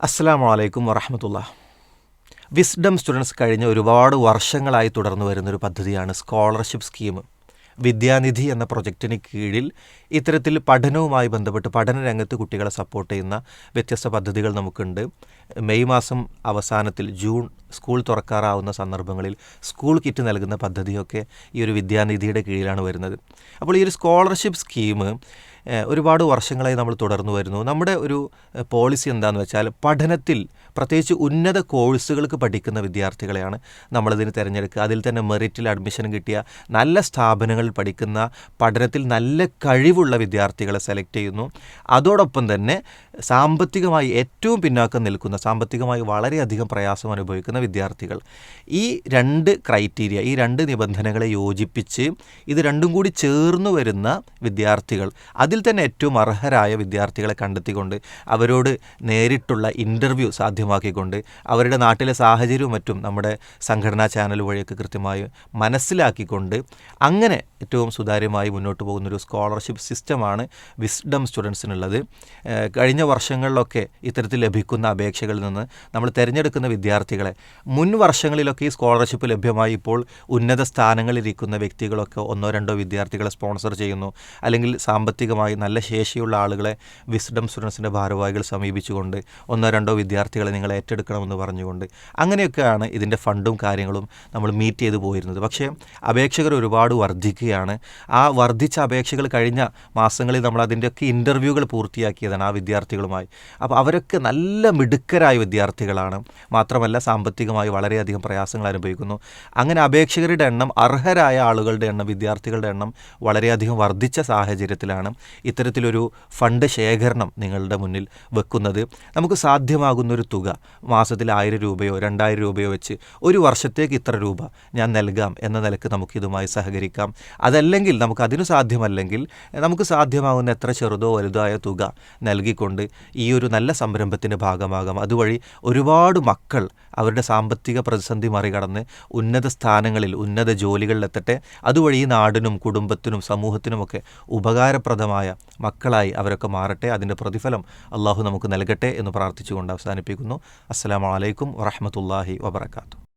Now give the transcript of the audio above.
അസ്സാം വലൈക്കും വറഹമത്തുള്ള. വിസ്ഡം സ്റ്റുഡൻസ് കഴിഞ്ഞ ഒരുപാട് വർഷങ്ങളായി തുടർന്നു വരുന്നൊരു പദ്ധതിയാണ് സ്കോളർഷിപ്പ് സ്കീം വിദ്യാനിധി എന്ന പ്രൊജക്റ്റിന് കീഴിൽ ഇത്തരത്തിൽ പഠനവുമായി ബന്ധപ്പെട്ട് പഠന രംഗത്ത് കുട്ടികളെ സപ്പോർട്ട് ചെയ്യുന്ന വ്യത്യസ്ത പദ്ധതികൾ നമുക്കുണ്ട്. മെയ് മാസം അവസാനത്തിൽ ജൂൺ സ്കൂൾ തുറക്കാറാവുന്ന സന്ദർഭങ്ങളിൽ സ്കൂൾ കിറ്റ് നൽകുന്ന പദ്ധതിയൊക്കെ ഈ ഒരു വിദ്യാനിധിയുടെ കീഴിലാണ് വരുന്നത്. അപ്പോൾ ഈ ഒരു സ്കോളർഷിപ്പ് സ്കീം ഒരുപാട് വർഷങ്ങളായി നമ്മൾ തുടർന്നു വരുന്നു. നമ്മുടെ ഒരു പോളിസി എന്താണെന്ന് വെച്ചാൽ പഠനത്തിൽ പ്രത്യേകിച്ച് ഉന്നത കോഴ്സുകൾക്ക് പഠിക്കുന്ന വിദ്യാർത്ഥികളെയാണ് നമ്മളിതിന് തിരഞ്ഞെടുക്കുക. അതിൽ തന്നെ മെറിറ്റിൽ അഡ്മിഷൻ കിട്ടിയ നല്ല സ്ഥാപനങ്ങളിൽ പഠിക്കുന്ന പഠനത്തിൽ നല്ല കഴിവുള്ള വിദ്യാർത്ഥികളെ സെലക്ട് ചെയ്യുന്നു. അതോടൊപ്പം തന്നെ സാമ്പത്തികമായി ഏറ്റവും പിന്നാക്കം നിൽക്കുന്ന സാമ്പത്തികമായി വളരെയധികം പ്രയാസം അനുഭവിക്കുന്ന വിദ്യാർത്ഥികൾ. ഈ രണ്ട് ക്രൈറ്റീരിയ ഈ രണ്ട് നിബന്ധനകളെ യോജിപ്പിച്ച് ഇത് രണ്ടും കൂടി ചേർന്ന് വരുന്ന വിദ്യാർത്ഥികൾ അതിൽ തന്നെ ഏറ്റവും അർഹരായ വിദ്യാർത്ഥികളെ കണ്ടെത്തിക്കൊണ്ട് അവരോട് നേരിട്ടുള്ള ഇന്റർവ്യൂ സാധ്യമാക്കിക്കൊണ്ട് അവരുടെ നാട്ടിലെ സാഹചര്യവും മറ്റും നമ്മുടെ സംഘടനാ ചാനൽ വഴിയൊക്കെ കൃത്യമായി മനസ്സിലാക്കിക്കൊണ്ട് അങ്ങനെ ഏറ്റവും സുതാര്യമായി മുന്നോട്ട് പോകുന്നൊരു സ്കോളർഷിപ്പ് സിസ്റ്റമാണ് വിസ്ഡം സ്റ്റുഡൻസിനുള്ളത് കഴിഞ്ഞ വർഷങ്ങളിലൊക്കെ ഇത്തരത്തിൽ ലഭിക്കുന്ന അപേക്ഷകളിൽ നിന്ന് നമ്മൾ തിരഞ്ഞെടുക്കുന്ന വിദ്യാർത്ഥികളെ മുൻ വർഷങ്ങളിലൊക്കെ ഈ സ്കോളർഷിപ്പ് ലഭ്യമായി ഇപ്പോൾ ഉന്നത സ്ഥാനങ്ങളിലിരിക്കുന്ന വ്യക്തികളൊക്കെ ഒന്നോ രണ്ടോ വിദ്യാർത്ഥികളെ സ്പോൺസർ ചെയ്യുന്നു അല്ലെങ്കിൽ സാമ്പത്തികമായി നല്ല ശേഷിയുള്ള ആളുകളെ വിസ്ഡം സ്റ്റുഡൻസിന്റെ ഭാരവാഹികൾ സമീപിച്ചുകൊണ്ട് ഒന്നോ രണ്ടോ വിദ്യാർത്ഥികളെ നിങ്ങൾ ഏറ്റെടുക്കണമെന്ന് പറഞ്ഞുകൊണ്ട് അങ്ങനെയൊക്കെയാണ് ഇതിന്റെ ഫണ്ടും കാര്യങ്ങളും നമ്മൾ മീറ്റ് ചെയ്ത് പോയിരുന്നത്. പക്ഷേ അപേക്ഷകർ ഒരുപാട് വർദ്ധിക്കുകയാണ്. ആ വർദ്ധിച്ച അപേക്ഷകൾ കഴിഞ്ഞ മാസങ്ങളിൽ നമ്മൾ അതിന്റെയൊക്കെ ഇന്റർവ്യൂകൾ പൂർത്തിയാക്കിയതാണ് ആ വിദ്യാർത്ഥികളുമായി. അപ്പോൾ അവരൊക്കെ നല്ല മിടുക്കരായ വിദ്യാർത്ഥികളാണ്. മാത്രമല്ല സാമ്പത്തികമായി വളരെയധികം പ്രയാസങ്ങൾ അനുഭവിക്കുന്നു. അങ്ങനെ അപേക്ഷകരുടെ എണ്ണം അർഹരായ ആളുകളുടെ എണ്ണം വിദ്യാർത്ഥികളുടെ എണ്ണം വളരെയധികം വർദ്ധിച്ച സാഹചര്യത്തിലാണ്. ഇത്തരത്തിലൊരു ഫണ്ട് ശേഖരണം നിങ്ങളുടെ മുന്നിൽ വെക്കുന്നത്. നമുക്ക് സാധ്യമാകുന്നൊരു തുക മാസത്തിൽ ആയിരം രൂപയോ രണ്ടായിരം രൂപയോ വെച്ച് ഒരു വർഷത്തേക്ക് ഇത്ര രൂപ ഞാൻ നൽകാം എന്ന നിലയ്ക്ക് നമുക്കിതുമായി സഹകരിക്കാം. അതല്ലെങ്കിൽ നമുക്ക് അതിനു സാധ്യമല്ലെങ്കിൽ നമുക്ക് സാധ്യമാകുന്ന എത്ര ചെറുതോ വലുതായ തുക നൽകിക്കൊണ്ട് ഈ ഒരു നല്ല സംരംഭത്തിന്റെ ഭാഗമാകാം. അതുവഴി ഒരുപാട് മക്കൾ അവരുടെ സാമ്പത്തിക പ്രതിസന്ധി മറികടന്ന് ഉന്നത സ്ഥാനങ്ങളിൽ ഉന്നത ജോലികളിലെത്തട്ടെ. അതുവഴി നാടിനും കുടുംബത്തിനും സമൂഹത്തിനുമൊക്കെ ഉപകാരപ്രദമായ മക്കളായി അവരൊക്കെ മാറട്ടെ. അതിന്റെ പ്രതിഫലം അള്ളാഹു നമുക്ക് നൽകട്ടെ എന്ന് പ്രാർത്ഥിച്ചുകൊണ്ട് അവസാനിപ്പിക്കുന്നു. അസ്സലാമു അലൈക്കും വറഹമത്തല്ലാഹി വബർക്കാത്തു